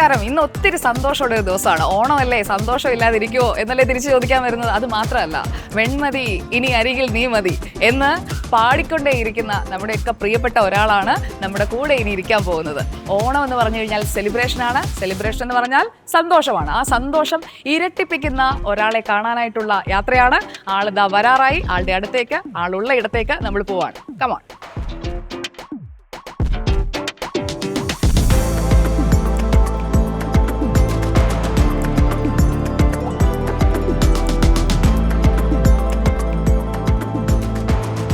നമസ്കാരം. ഇന്ന് ഒത്തിരി സന്തോഷമുള്ള ഒരു ദിവസമാണ്. ഓണമല്ലേ? സന്തോഷം എന്നല്ലേ തിരിച്ചു ചോദിക്കാൻ വരുന്നത്? അത് മാത്രമല്ല വെൺമതി ഇനി അരികിൽ നീ മതി എന്ന് പാടിക്കൊണ്ടേയിരിക്കുന്ന നമ്മുടെയൊക്കെ പ്രിയപ്പെട്ട ഒരാളാണ് നമ്മുടെ കൂടെ ഇനി ഇരിക്കാൻ പോകുന്നത്. ഓണം എന്ന് പറഞ്ഞു കഴിഞ്ഞാൽ സെലിബ്രേഷൻ ആണ്. സെലിബ്രേഷൻ എന്ന് പറഞ്ഞാൽ സന്തോഷമാണ്. ആ സന്തോഷം ഇരട്ടിപ്പിക്കുന്ന ഒരാളെ കാണാനായിട്ടുള്ള യാത്രയാണ്. ആളിതാ വരാറായി. ആളുടെ അടുത്തേക്ക് ആളുള്ള ഇടത്തേക്ക് നമ്മൾ പോവാണ്. കമാൺ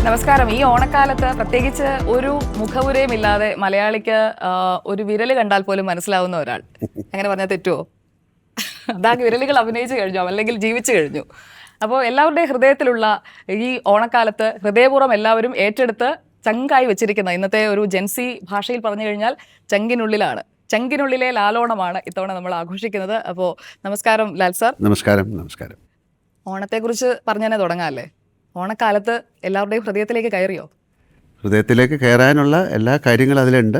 നമസ്കാരം. ഈ ഓണക്കാലത്ത് പ്രത്യേകിച്ച് ഒരു മുഖപുരയും ഇല്ലാതെ മലയാളിക്ക് ഒരു വിരൽ കണ്ടാൽ പോലും മനസ്സിലാവുന്ന ഒരാൾ. അങ്ങനെ പറഞ്ഞാൽ തെറ്റുമോ അതാ വിരലുകൾ അഭിനയിച്ചു കഴിഞ്ഞു അല്ലെങ്കിൽ ജീവിച്ചു കഴിഞ്ഞു. അപ്പോൾ എല്ലാവരുടെയും ഹൃദയത്തിലുള്ള ഈ ഓണക്കാലത്ത് ഹൃദയപൂർവം എല്ലാവരും ഏറ്റെടുത്ത് ചങ്കായി വെച്ചിരിക്കുന്ന ഇന്നത്തെ ഒരു ജെൻസി ഭാഷയിൽ പറഞ്ഞു കഴിഞ്ഞാൽ ചങ്കിനുള്ളിലാണ്. ചങ്കിനുള്ളിലെ ലാലോണമാണ് ഇത്തവണ നമ്മൾ ആഘോഷിക്കുന്നത്. അപ്പോൾ നമസ്കാരം ലാൽ സാർ. നമസ്കാരം നമസ്കാരം. ഓണത്തെക്കുറിച്ച് പറഞ്ഞു തന്നെ തുടങ്ങാമല്ലേ ഓണക്കാലത്ത് എല്ലാവരുടെയും ഹൃദയത്തിലേക്ക് കയറിയോ? ഹൃദയത്തിലേക്ക് കയറാനുള്ള എല്ലാ കാര്യങ്ങളും അതിലുണ്ട്.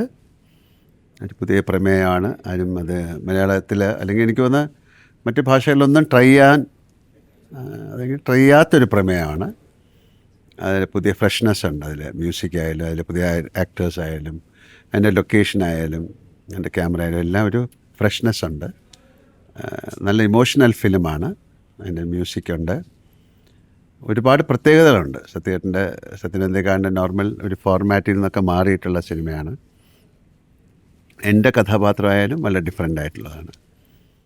ഒരു പുതിയ പ്രമേയമാണ്. അതിനും അത് മലയാളത്തിൽ അല്ലെങ്കിൽ എനിക്ക് വന്ന് മറ്റ് ഭാഷകളിലൊന്നും ട്രൈ ചെയ്യാൻ അല്ലെങ്കിൽ ട്രൈ ചെയ്യാത്തൊരു പ്രമേയമാണ്. അതിൽ പുതിയ ഫ്രഷ്നെസ് ഉണ്ട്. അതിൽ മ്യൂസിക് ആയാലും അതിൽ പുതിയ ആക്ടേഴ്സ് ആയാലും അതിന്റെ ലൊക്കേഷൻ ആയാലും അതിന്റെ ക്യാമറ ആയാലും എല്ലാം ഒരു ഫ്രഷ്നെസ് ഉണ്ട്. നല്ല ഇമോഷണൽ ഫിലിമാണ് അതിന്റെ മ്യൂസിക് ഉണ്ട്. ഒരുപാട് പ്രത്യേകതകളുണ്ട്. സത്യേട്ടന്റെ സത്യനന്ദിക്കാരന്റെ നോർമൽ ഒരു ഫോർമാറ്റിൽ നിന്നൊക്കെ മാറിയിട്ടുള്ള സിനിമയാണ്. എന്റെ കഥാപാത്രമായാലും നല്ല ഡിഫറെന്റ് ആയിട്ടുള്ളതാണ്.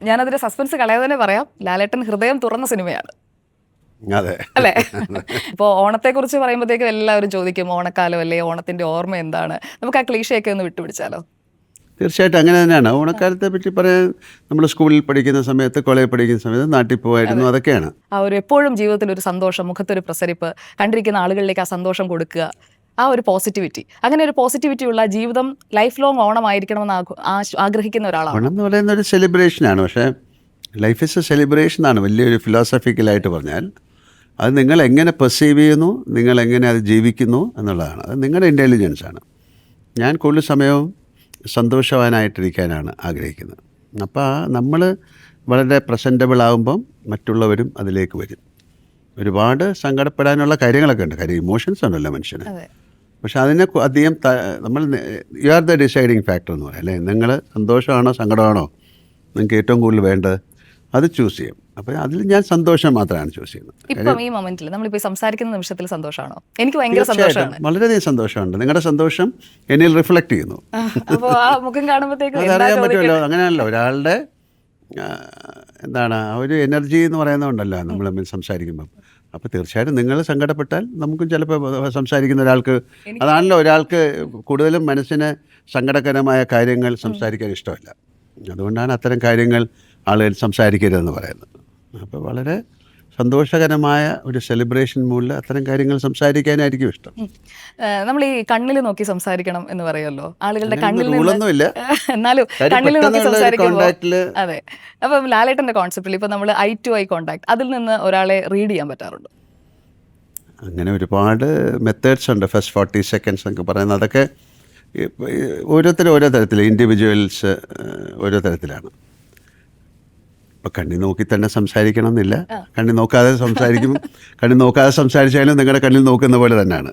ഞാനതിന്റെ സസ്പെൻസ് കളയാതെ തന്നെ പറയാം. ലാലേട്ടൻ ഹൃദയം തുറന്ന സിനിമയാണ്. അതെ. അല്ലേ? ഇപ്പോൾ ഓണത്തെക്കുറിച്ച് പറയുമ്പോഴത്തേക്കും എല്ലാവരും ചോദിക്കും ഓണക്കാലം അല്ലേ ഓണത്തിന്റെ ഓർമ്മ എന്താണ്? നമുക്ക് ആ ക്ലീഷയൊക്കെ ഒന്ന് വിട്ടുപിടിച്ചാലോ? തീർച്ചയായിട്ടും അങ്ങനെ തന്നെയാണ്. ഓണക്കാലത്തെ പറ്റി പറയാൻ നമ്മൾ സ്കൂളിൽ പഠിക്കുന്ന സമയത്ത് കോളേജിൽ പഠിക്കുന്ന സമയത്ത് നാട്ടിൽ പോകായിരുന്നു അതൊക്കെയാണ്. ആ ഒരു എപ്പോഴും ജീവിതത്തിൽ ഒരു സന്തോഷം മുഖത്തൊരു പ്രസരിപ്പ് കണ്ടിരിക്കുന്ന ആളുകളിലേക്ക് ആ സന്തോഷം കൊടുക്കുക ആ ഒരു പോസിറ്റിവിറ്റി അങ്ങനെ ഒരു പോസിറ്റിവിറ്റി ഉള്ള ജീവിതം ലൈഫ് ലോങ് ഓണമായിരിക്കണമെന്ന് ആഗ്രഹിക്കുന്ന ഒരാളാണ്. ഓണം എന്ന് പറയുന്ന ഒരു സെലിബ്രേഷനാണ് പക്ഷേ ലൈഫ് ഇസ് എ സെലിബ്രേഷൻ ആണ് വലിയൊരു ഫിലോസഫിക്കലായിട്ട് പറഞ്ഞാൽ. അത് നിങ്ങൾ എങ്ങനെ പെർസീവ് ചെയ്യുന്നു നിങ്ങൾ എങ്ങനെ അത് ജീവിക്കുന്നു എന്നുള്ളതാണ്. അത് നിങ്ങളുടെ ഇന്റലിജൻസ് ആണ്. ഞാൻ കൂടുതൽ സമയവും സന്തോഷവാനായിട്ടിരിക്കാനാണ് ആഗ്രഹിക്കുന്നത്. അപ്പോൾ നമ്മൾ വളരെ പ്രസന്റബിൾ ആകുമ്പം മറ്റുള്ളവരും അതിലേക്ക് വരും. ഒരുപാട് സങ്കടപ്പെടാനുള്ള കാര്യങ്ങളൊക്കെ ഉണ്ട്. കാര്യം ഇമോഷൻസ് ഉണ്ടല്ലോ മനുഷ്യന്. പക്ഷെ അതിനെ അധികം നമ്മൾ you are the deciding factor എന്ന് പറയാം അല്ലേ? നിങ്ങൾ സന്തോഷമാണോ സങ്കടമാണോ? നിങ്ങൾക്ക് ഏറ്റവും കൂടുതൽ വേണ്ടത് അത് ചൂസ് ചെയ്യും. അപ്പോൾ അതിൽ ഞാൻ സന്തോഷം മാത്രമാണ് ചൂസ് ചെയ്യുന്നത്. ഇപ്പം ഈ മൊമെന്റിൽ സംസാരിക്കുന്ന നിമിഷത്തിൽ സന്തോഷമാണോ? എനിക്ക് ഭയങ്കര സന്തോഷമാണ്. വളരെയധികം സന്തോഷമുണ്ട്. നിങ്ങളുടെ സന്തോഷം എന്നിൽ റിഫ്ലക്ട് ചെയ്യുന്നു. അപ്പോൾ ആ മുഖം കാണുമ്പോഴത്തേക്കും അതറിയാൻ പറ്റുമല്ലോ. അങ്ങനെയല്ലോ ഒരാളുടെ എന്താണ് ആ ഒരു എനർജി എന്ന് പറയുന്നതുണ്ടല്ലോ നമ്മൾ തമ്മിൽ സംസാരിക്കുമ്പം. അപ്പോൾ തീർച്ചയായിട്ടും നിങ്ങൾ സങ്കടപ്പെട്ടാൽ നമുക്കും ചിലപ്പോൾ സംസാരിക്കുന്ന ഒരാൾക്ക് അതാണല്ലോ ഒരാൾക്ക് കൂടുതലും മനസ്സിന് സങ്കടകരമായ കാര്യങ്ങൾ സംസാരിക്കാൻ ഇഷ്ടമല്ല. അതുകൊണ്ടാണ് അത്തരം കാര്യങ്ങൾ ആളുകൾ സംസാരിക്കരുതെന്ന് പറയുന്നത്. അപ്പോൾ വളരെ സന്തോഷകരമായ ഒരു സെലിബ്രേഷൻ മൂഡിൽ അത്തരം കാര്യങ്ങൾ സംസാരിക്കാനായിരിക്കും ഇഷ്ടം. നമ്മൾ ഈ കണ്ണിൽ നോക്കി സംസാരിക്കണം എന്ന് പറയുമല്ലോ. ആളുകളുടെ കണ്ണിൽ റൂളൊന്നുമില്ല. എന്നാലും കണ്ണിൽ നോക്കി സംസാരിക്കുമ്പോൾ അതെ. അപ്പം ലാലേട്ടന്റെ കോൺസെപ്റ്റിൽ ഇപ്പൊ നമ്മൾ ഐ ടു ഐ കോണ്ടാക്ട് അതിൽ നിന്ന് ഒരാളെ റീഡ് ചെയ്യാൻ പറ്റാറുണ്ട്. അങ്ങനെ ഒരുപാട് മെത്തേഡ്സ് ഉണ്ട്. ഫസ്റ്റ് ഫോർട്ടി സെക്കൻഡ്സ് എന്നൊക്കെ പറയുന്നത്. അതൊക്കെ ഓരോരുത്തരും ഓരോ തരത്തിൽ ഇൻഡിവിജ്വൽസ് ഓരോ തരത്തിലാണ്. ഇപ്പം കണ്ണി നോക്കി തന്നെ സംസാരിക്കണം എന്നില്ല കണ്ണി നോക്കാതെ സംസാരിക്കും കണ്ണി നോക്കാതെ സംസാരിച്ചാലും നിങ്ങളുടെ കണ്ണിൽ നോക്കുന്ന പോലെ തന്നെയാണ്.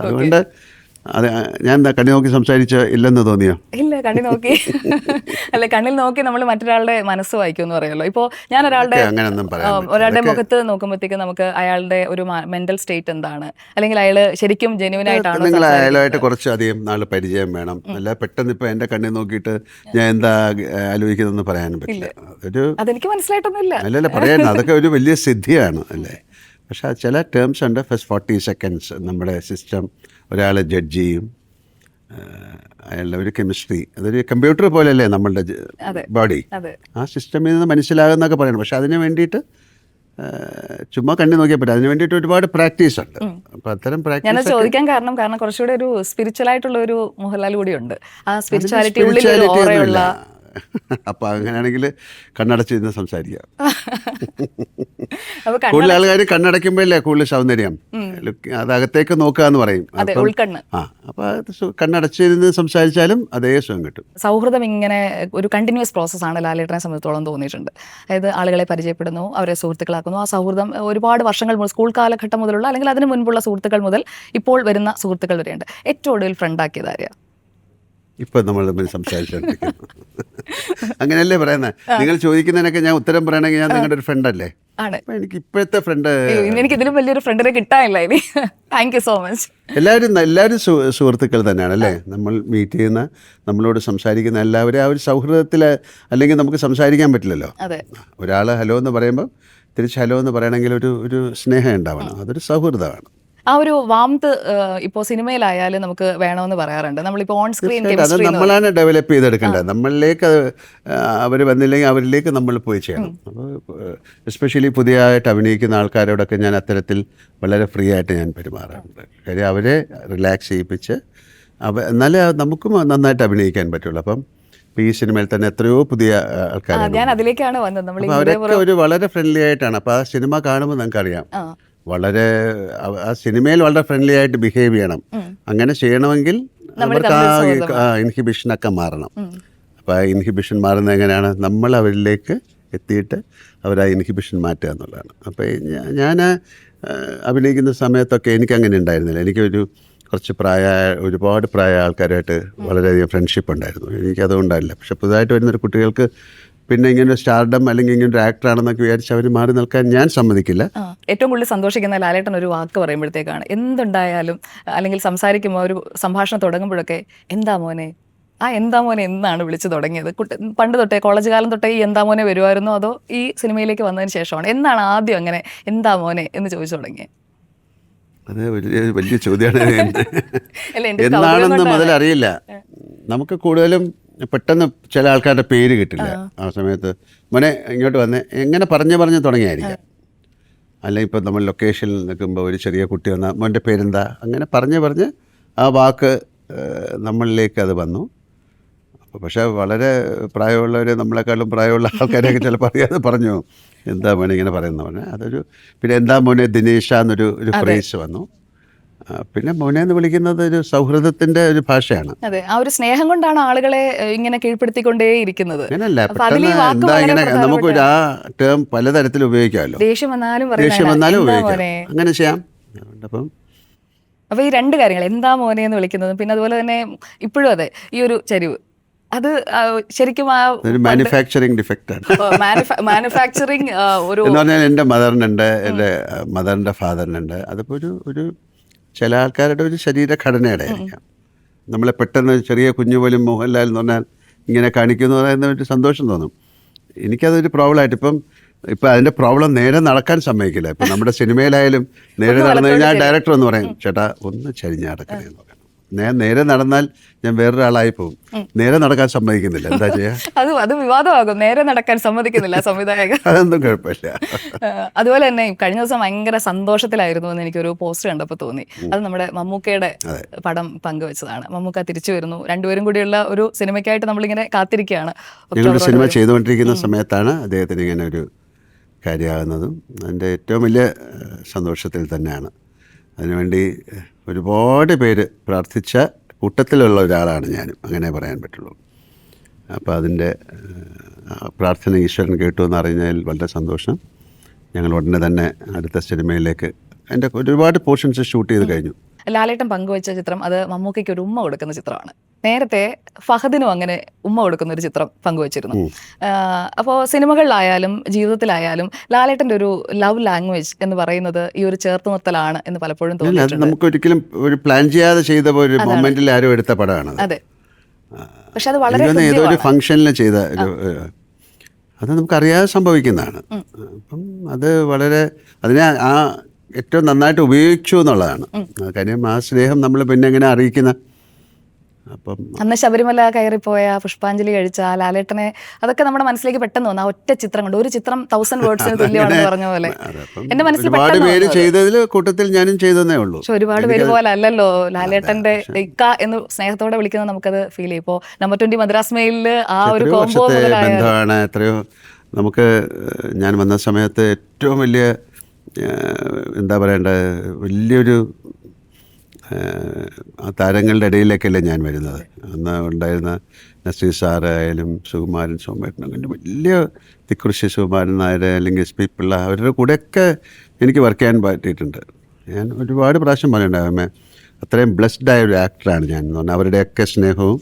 അതുകൊണ്ട് അത് ഞാൻ എന്താ കണ്ണി നോക്കി സംസാരിച്ച ഇല്ലെന്ന് തോന്നിയോ? ഇല്ല കണ്ണി നോക്കി. അല്ല കണ്ണിൽ നോക്കി നമ്മൾ മറ്റൊരാളുടെ മനസ്സ് വായിക്കും എന്ന് പറയുമല്ലോ. ഇപ്പോൾ ഞാൻ ഒരാളുടെ പറയാൻ ഒരാളുടെ മുഖത്ത് നോക്കുമ്പോഴത്തേക്ക് നമുക്ക് അയാളുടെ ഒരു മെന്റൽ സ്റ്റേറ്റ് എന്താണ്? അല്ലെങ്കിൽ അയാൾ ശരിക്കും ജെന്യൂൻ ആയിട്ടാണ് നിങ്ങൾ അയാളുമായിട്ട് കുറച്ച് അധികം നാൾ പരിചയം വേണം. അല്ല പെട്ടെന്ന് ഇപ്പൊ എന്റെ കണ്ണിൽ നോക്കിയിട്ട് ഞാൻ എന്താ ആലോചിക്കുന്നതെന്ന് പറയാനും പറ്റില്ല. ഒരു അതെനിക്ക് മനസ്സിലായിട്ടൊന്നുമില്ല. അല്ലല്ല പറയാൻ അതൊക്കെ ഒരു വലിയ സിദ്ധിയാണ് അല്ലേ? പക്ഷേ ചില ടേംസ് ഉണ്ട്. ഫസ്റ്റ് ഫോർട്ടി സെക്കൻഡ്സ് നമ്മുടെ സിസ്റ്റം ഒരാളെ ജഡ്ജ് ചെയ്യും. അയാളുടെ ഒരു കെമിസ്ട്രി അതൊരു കമ്പ്യൂട്ടർ പോലെയല്ലേ നമ്മളുടെ ബോഡി ആ സിസ്റ്റമിൽ നിന്ന് മനസ്സിലാകുന്നൊക്കെ പറയണം. പക്ഷെ അതിന് വേണ്ടിയിട്ട് ചുമ്മാ കണ്ണി നോക്കിയാൽ പറ്റും അതിന് വേണ്ടിയിട്ട് ഒരുപാട് പ്രാക്ടീസ് ഉണ്ട്. അപ്പം അത്തരം ഞാൻ പ്രാക്ടീസ് ചോദിക്കാൻ കാരണം കാരണം കുറച്ചുകൂടെ ഒരു സ്പിരിച്വൽ ആയിട്ടുള്ള ഒരു മോഹൻലാൽ കൂടിയുണ്ട്. ഉണ്ട് ആ സ്പിരിച്വാലിറ്റി ഉള്ളിൽ ഒരു അങ്ങനെയാണെങ്കിൽ കണ്ണടച്ച് ഇരുന്ന് അപ്പം സംസാരിക്കാം. അപ്പൊ കൂടുതൽ ആൾക്കാർ കണ്ണടയ്ക്കുമ്പോഴല്ലേ കൂടുതൽ സൗന്ദര്യം? അത് അകത്തേക്ക് നോക്കുക എന്ന് പറയും. അപ്പം- ആ അപ്പോൾ കണ്ണടച്ചിരുന്ന് സംസാരിച്ചാലും അതേ സുഖം കിട്ടും. സൗഹൃദം ഇങ്ങനെ ഒരു കണ്ടിന്യൂസ് പ്രോസസ് ആണ് ലാലേട്ടനെ സംബന്ധിച്ചോളം തോന്നിയിട്ടുണ്ട്. അതായത് ആളുകളെ പരിചയപ്പെടുന്നു അവരെ സുഹൃത്തുക്കളാക്കുന്നു. ആ സൗഹൃദം ഒരുപാട് വർഷങ്ങൾ മുതൽ സ്കൂൾ കാലഘട്ടം മുതലുള്ള അല്ലെങ്കിൽ അതിന് മുൻപുള്ള സുഹൃത്തുക്കൾ മുതൽ ഇപ്പോൾ വരുന്ന സുഹൃത്തുക്കൾ വരെയുണ്ട്. ഏറ്റവും ഒടുവിൽ ഫ്രണ്ടാക്കിയത് ആര്യ? ഇപ്പൊ നമ്മൾ തമ്മിൽ സംസാരിച്ചുകൊണ്ടിരിക്കുന്നു അങ്ങനെയല്ലേ പറയുന്നത് നിങ്ങൾ ചോദിക്കുന്നതിനൊക്കെ ഞാൻ ഉത്തരം പറയണമെങ്കിൽ ഞാൻ നിങ്ങളുടെ ഒരു ഫ്രണ്ട് അല്ലേ? എനിക്ക് ഇപ്പോഴത്തെ ഫ്രണ്ട് എനിക്ക് ഇതിലും വലിയൊരു ഫ്രണ്ടിനെ കിട്ടാനില്ല ഇനി. താങ്ക് യു സോ മച്ച് എല്ലാവരും എല്ലാവരും സുഹൃത്തുക്കൾ തന്നെയാണ് അല്ലേ? നമ്മൾ മീറ്റ് ചെയ്യുന്ന നമ്മളോട് സംസാരിക്കുന്ന എല്ലാവരും ആ ഒരു സൗഹൃദത്തിൽ അല്ലെങ്കിൽ നമുക്ക് സംസാരിക്കാൻ പറ്റില്ലല്ലോ. ഒരാൾ ഹലോ എന്ന് പറയുമ്പോൾ തിരിച്ച് ഹലോ എന്ന് പറയണമെങ്കിൽ ഒരു ഒരു സ്നേഹം ഉണ്ടാവണം. അതൊരു സൗഹൃദമാണ്. ആ ഒരു വാമത്ത് ഇപ്പോൾ സിനിമയിലായാലും നമുക്ക് വേണമെന്ന് പറയാറുണ്ട്. നമ്മളിപ്പോൾ ഓൺ സ്ക്രീൻ അത് നമ്മളാണ് ഡെവലപ്പ് ചെയ്തെടുക്കേണ്ടത്. നമ്മളിലേക്ക് അവർ വന്നില്ലെങ്കിൽ അവരിലേക്ക് നമ്മൾ പോയി ചെയ്യണം അപ്പോൾ എസ്പെഷ്യലി പുതിയതായിട്ട് അഭിനയിക്കുന്ന ആൾക്കാരോടൊക്കെ ഞാൻ അത്തരത്തിൽ വളരെ ഫ്രീ ആയിട്ട് ഞാൻ പെരുമാറാറുണ്ട്. കാര്യം അവരെ റിലാക്സ് ചെയ്യിപ്പിച്ച് അവ എന്നാലേ നമുക്കും നന്നായിട്ട് അഭിനയിക്കാൻ പറ്റുള്ളൂ. അപ്പം ഈ സിനിമയിൽ തന്നെ എത്രയോ പുതിയ ആൾക്കാർ ഞാൻ അതിലേക്കാണ് വന്നത്. അവരൊക്കെ ഒരു വളരെ ഫ്രണ്ട്ലി ആയിട്ടാണ്. അപ്പോൾ ആ സിനിമ കാണുമ്പോൾ നിങ്ങൾക്കറിയാം ആ. വളരെ ആ സിനിമയിൽ വളരെ ഫ്രണ്ട്ലി ആയിട്ട് ബിഹേവ് ചെയ്യണം. അങ്ങനെ ചെയ്യണമെങ്കിൽ അവർക്ക് ആ ഇൻഹിബിഷനൊക്കെ മാറണം. അപ്പോൾ ആ ഇൻഹിബിഷൻ മാറുന്നത് എങ്ങനെയാണ്? നമ്മൾ അവരിലേക്ക് എത്തിയിട്ട് അവർ ആ ഇൻഹിബിഷൻ മാറ്റുക എന്നുള്ളതാണ്. അപ്പോൾ ഞാൻ അഭിനയിക്കുന്ന സമയത്തൊക്കെ എനിക്ക് അങ്ങനെ ഉണ്ടായിരുന്നില്ല. എനിക്കൊരു കുറച്ച് പ്രായ ഒരുപാട് പ്രായ ആൾക്കാരായിട്ട് വളരെയധികം ഫ്രണ്ട്ഷിപ്പ് ഉണ്ടായിരുന്നു. എനിക്കതുകൊണ്ടായില്ല പക്ഷെ പുതുതായിട്ട് വരുന്നൊരു കുട്ടികൾക്ക് പിന്നെ ഇങ്ങനെ ഒരു സ്റ്റാർഡം അല്ലെങ്കിൽ ഇങ്ങനെ ഒരു ആക്ടർ ആണെന്നൊക്കെ വിചാരിച്ച് അവർ മാറി നിൽക്കാൻ ഞാൻ സമ്മതിക്കില്ല. ഏറ്റവും കൂടുതൽ സന്തോഷിക്കുന്ന ലാലേട്ടൻ ഒരു വാക്ക് പറയുമ്പോഴത്തേക്കാണ്. എന്തുണ്ടായാലും അല്ലെങ്കിൽ സംസാരിക്കുമ്പോൾ ഒരു സംഭാഷണം തുടങ്ങുമ്പോഴൊക്കെ എന്താ മോനെ? ആ എന്താ മോനെ? എന്നാണ് വിളിച്ചു തുടങ്ങിയത്. പണ്ട് തൊട്ടേ കോളേജ് കാലം തൊട്ടേ ഈ എന്താ മോനെ വരുമായിരുന്നോ അതോ ഈ സിനിമയിലേക്ക് വന്നതിന് ശേഷമാണ്? എന്നാണ് ആദ്യം അങ്ങനെ എന്താ മോനെ? എന്ന് ചോദിച്ചു തുടങ്ങിയത്. അത് വലിയ വലിയ ചോദ്യമാണ്. എന്നാണെന്ന് കൊണ്ടാണ്. അറിയില്ല നമുക്ക് കൂടുതലും പെട്ടെന്ന് ചില ആൾക്കാരുടെ പേര് കിട്ടില്ല. ആ. സമയത്ത് മോനെ ഇങ്ങോട്ട് വന്ന്. എങ്ങനെ പറഞ്ഞു പറഞ്ഞ് തുടങ്ങിയായിരിക്കാം. അല്ലെങ്കിൽ ഇപ്പം നമ്മൾ ലൊക്കേഷനിൽ നിൽക്കുമ്പോൾ ഒരു ചെറിയ കുട്ടി വന്ന മോന്റെ പേരെന്താ? അങ്ങനെ പറഞ്ഞ് പറഞ്ഞ് ആ വാക്ക് നമ്മളിലേക്ക് അത് വന്നു. അപ്പോൾ പക്ഷേ വളരെ പ്രായമുള്ളവർ നമ്മളെക്കാളും പ്രായമുള്ള ആൾക്കാരെയൊക്കെ ചിലപ്പോൾ അറിയാതെ പറഞ്ഞു. എന്താ മോനെ ഇങ്ങനെ പറയുന്ന പറഞ്ഞാൽ അതൊരു പിന്നെ എന്താ മോനെ ദിനേശ? എന്നൊരു ഒരു ഫ്രേസ് വന്നു. പിന്നെ മോനെ എന്ന് വിളിക്കുന്നത് ഒരു സൗഹൃദത്തിന്റെ ഒരു ഭാഷയാണ്. അതെ ആ ഒരു സ്നേഹം കൊണ്ടാണ് ആളുകളെ ഇങ്ങനെ കീഴ്പ്പെടുത്തിക്കൊണ്ടേ ഇരിക്കുന്നത്. നമുക്ക് ആ ടേം പലതരത്തിൽ ഉപയോഗിക്കാമല്ലോ. ദേഷ്യം വന്നാലും ദേഷ്യം വന്നാലും ഉപയോഗിക്കാം. അങ്ങനെ ചെയ്യാം. അപ്പം അപ്പൊ ഈ രണ്ട് കാര്യങ്ങൾ എന്താ മോനെ എന്ന് വിളിക്കുന്നത്? പിന്നെ അതുപോലെ തന്നെ ഇപ്പോഴും അതെ ഈ ഒരു ചരിവ്. അത് ശരിക്കും ആ മാനുഫാക്ചറിങ് ഡിഫക്റ്റ് ആണ്. മാനുഫാക്ചറിങ് ഒരു എന്ന് പറഞ്ഞാൽ എന്റെ മദറിനുണ്ട് എന്റെ മദറിന്റെ ഫാദറിനുണ്ട് അതിപ്പോൾ ഒരു ഒരു ചില ആൾക്കാരുടെ ഒരു ശരീരഘടനയുടെ ആയിരിക്കാം നമ്മളെ പെട്ടെന്ന് ചെറിയ കുഞ്ഞു പോലും മോഹൻലാൽ എന്ന് പറഞ്ഞാൽ ഇങ്ങനെ കാണിക്കുന്നു പറയുന്ന ഒരു സന്തോഷം തോന്നും. എനിക്കതൊരു പ്രോബ്ലമായിട്ട് ഇപ്പം ഇപ്പം അതിന്റെ പ്രോബ്ലം നേരെ നടക്കാൻ സമ്മതിക്കില്ല. ഇപ്പം നമ്മുടെ സിനിമയിലായാലും നേരെ നടന്നു കഴിഞ്ഞാൽ ഡയറക്ടർ എന്ന് പറയും ചേട്ടാ ഒന്ന് ചരിഞ്ഞ് നടക്കണേ ഞാൻ നേരെ നടന്നാൽ ഞാൻ വേറൊരാളായി പോകും. നേരെ നടക്കാൻ സമ്മതിക്കുന്നില്ല. എന്താ ചെയ്യാ? അത് അത് വിവാദമാകും. നേരെ നടക്കാൻ സമ്മതിക്കുന്നില്ല സംവിധായകൻ. അതൊന്നും കുഴപ്പമില്ല. അതുപോലെ തന്നെ കഴിഞ്ഞ ദിവസം ഭയങ്കര സന്തോഷത്തിലായിരുന്നു എന്ന് എനിക്കൊരു പോസ്റ്റ് കണ്ടപ്പോൾ തോന്നി. അത് നമ്മുടെ മമ്മൂക്കയുടെ പടം പങ്കുവെച്ചതാണ്. മമ്മൂക്ക തിരിച്ചു വരുന്നു. രണ്ടുപേരും കൂടിയുള്ള ഒരു സിനിമയ്ക്കായിട്ട് നമ്മളിങ്ങനെ കാത്തിരിക്കുകയാണ്. ഞങ്ങളുടെ സിനിമ ചെയ്തുകൊണ്ടിരിക്കുന്ന സമയത്താണ് അദ്ദേഹത്തിന് ഇങ്ങനെ ഒരു കാര്യമാകുന്നതും. അതിന്റെ ഏറ്റവും വലിയ സന്തോഷത്തിൽ തന്നെയാണ്. അതിനുവേണ്ടി ഒരുപാട് പേര് പ്രാർത്ഥിച്ച കൂട്ടത്തിലുള്ള ഒരാളാണ് ഞാനും. അങ്ങനെ പറയാൻ പറ്റുള്ളൂ. അപ്പോൾ അതിന്റെ പ്രാർത്ഥന ഈശ്വരൻ കേട്ടു എന്ന് അറിഞ്ഞതിൽ വളരെ സന്തോഷം. ഞങ്ങൾ ഉടനെ തന്നെ അടുത്ത സിനിമയിലേക്ക് എന്റെ ഒരുപാട് പോർഷൻസ് ഷൂട്ട് ചെയ്ത് കഴിഞ്ഞു. ലാലേട്ടൻ പങ്കുവച്ച ചിത്രം അത് മമ്മൂക്കയ്ക്ക് ഒരു ഉമ്മ കൊടുക്കുന്ന ചിത്രമാണ്. നേരത്തെ ഫഹദിനും അങ്ങനെ ഉമ്മ കൊടുക്കുന്ന ഒരു ചിത്രം പങ്കുവച്ചിരുന്നു. അപ്പോൾ സിനിമകളിലായാലും ജീവിതത്തിലായാലും ലാലേട്ടന്റെ ഒരു ലവ് ലാംഗ്വേജ് എന്ന് പറയുന്നത് ഈ ഒരു ചേർത്ത് നിർത്തലാണ് എന്ന് പലപ്പോഴും തോന്നുന്നു നമുക്ക് ഒരിക്കലും ഒരു പ്ലാൻ ചെയ്യാതെ ചെയ്ത ഒരു മൊമെന്റിൽ ആരും എടുത്ത പടമാണ് അതെ. പക്ഷെ അത് വളരെ ഏതോ ഒരു. ഫംഗ്ഷനിൽ ചെയ്ത ഒരു അത് നമുക്കറിയാതെ സംഭവിക്കുന്നതാണ്. അപ്പം അത് വളരെ അതിനെ ആ ഏറ്റവും നന്നായിട്ട് ഉപയോഗിച്ചു എന്നുള്ളതാണ്. കാര്യം ആ സ്നേഹം നമ്മൾ പിന്നെ എങ്ങനെ അറിയിക്കുന്ന അപ്പം അന്ന് ശബരിമല കയറിപ്പോയ പുഷ്പാഞ്ജലി കഴിച്ച ലാലേട്ടനെ അതൊക്കെ നമ്മുടെ മനസ്സിലേക്ക് പെട്ടെന്ന് വന്നു. ആ ഒറ്റ ചിത്രം കൊണ്ട് ഒരു ചിത്രം തൗസൻഡ് വേർഡ്സിന് തുല്യമാണെന്ന് പറഞ്ഞ പോലെ. എന്റെ മനസ്സിൽ ഒരുപാട് പേര് ചെയ്തതിൽ കൂട്ടത്തിൽ ഞാനും ചെയ്തതേ ഉള്ളൂ. പക്ഷെ ഒരുപാട് പേര് പോലെ അല്ലല്ലോ. ലാലേട്ടന്റെ ഇക്ക എന്ന് സ്നേഹത്തോടെ വിളിക്കുന്നത് നമുക്കത് ഫീൽ ചെയ്യും. ഇപ്പോ നമ്പർ ട്വന്റി മദ്രാസ് മെയിലിൽ ആ ഒരു കോംബോ ബന്ധമാണ് എത്രയോ നമുക്ക് ഞാൻ വന്ന സമയത്ത് ഏറ്റവും വലിയ എന്താ പറയേണ്ടത് വലിയൊരു ആ, താരങ്ങളുടെ ഇടയിലേക്കല്ലേ ഞാൻ വരുന്നത്. അന്ന് ഉണ്ടായിരുന്ന നസീർ സാറായാലും സുകുമാരൻ സോമേട്ടൻ അങ്ങനെ വലിയ തിക്കുറിശി സുകുമാരൻ നായർ അല്ലെങ്കിൽ എസ് പി പിള്ള അവരുടെ കൂടെയൊക്കെ എനിക്ക് വർക്ക് ചെയ്യാൻ പറ്റിയിട്ടുണ്ട്. ഞാൻ ഒരുപാട് പ്രാവശ്യം പറഞ്ഞിട്ടുണ്ടാകുമേ അത്രയും ബ്ലെസ്ഡ് ആയ ഒരു ആക്ടറാണ് ഞാൻ. എന്ന് പറഞ്ഞാൽ അവരുടെയൊക്കെ സ്നേഹവും